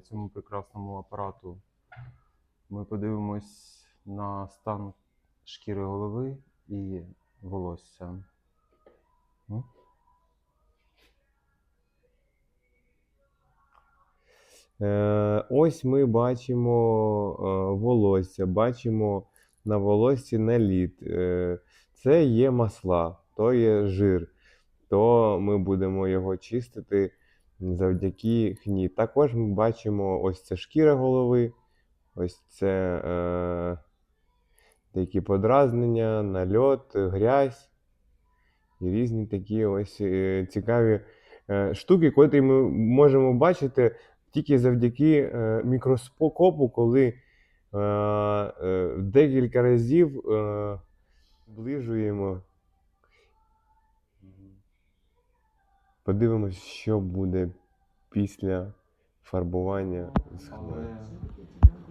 цьому прекрасному апарату ми подивимось на стан шкіри голови і волосся. Е, ось ми бачимо е, волосся, бачимо на волоссі наліт. Е, це є масла, то є жир, то ми будемо його чистити завдяки хні. Також ми бачимо ось це шкіра голови, ось це е, такі подразнення, нальот, грязь і різні такі ось е, цікаві е, штуки, котрі ми можемо бачити тільки завдяки е, мікроскопу, коли е, е, декілька разів е, зближуємо. Подивимось, що буде після фарбування з. Але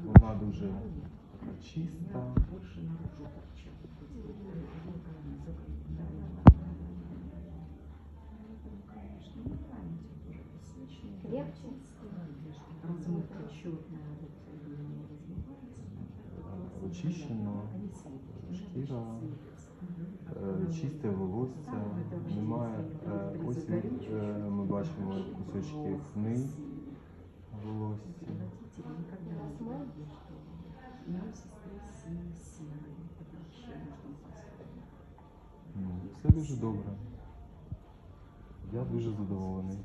вона дуже чиста. Очищено, шкіра, е, чисте волосся, немає. Е, ми бачимо кусочки хни волосся. Ну, Все дуже добре. Я дуже задоволений.